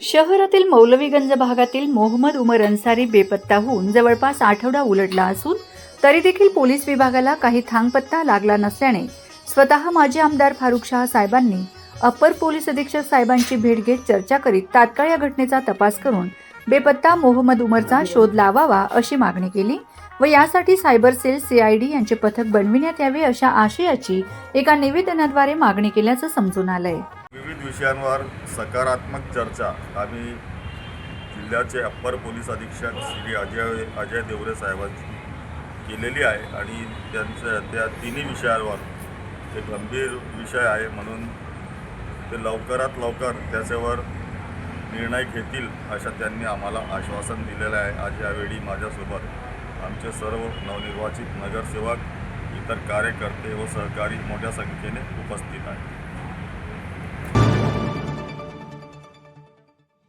शहरातील मौलवीगंज भागातील मोहम्मद उमर अन्सारी बेपत्ता होऊन जवळपास आठवडा उलटला असून तरी देखील पोलीस विभागाला काही थांगपत्ता लागला नसल्याने स्वतः माजी आमदार फारुख शाह साहेबांनी अप्पर पोलीस अधीक्षक साहेबांची भेट घेत चर्चा करीत तात्काळ या घटनेचा तपास करून बेपत्ता मोहम्मद उमरचा शोध लावावा अशी मागणी केली व यासाठी सायबर सेल सीआयडी यांचे पथक बनविण्यात यावे अशा आशयाची एका निवेदनाद्वारे मागणी केल्याचं समजून आलंय. विषयांवर सकारात्मक चर्चा. आम्ही जिल्ह्याचे अप्पर पोलीस अधीक्षक श्री अजय अजय देवरे साहेबांची केलेली आहे आणि त्यांच्या त्या तिन्ही विषयांवर ते गंभीर विषय आहे म्हणून ते लवकरात लवकर त्याच्यावर निर्णय घेतील अशा त्यांनी आम्हाला आश्वासन दिलेलं आहे. आज यावेळी माझ्यासोबत आमचे सर्व नवनिर्वाचित नगरसेवक इतर कार्यकर्ते व सहकारी मोठ्या संख्येने उपस्थित आहेत.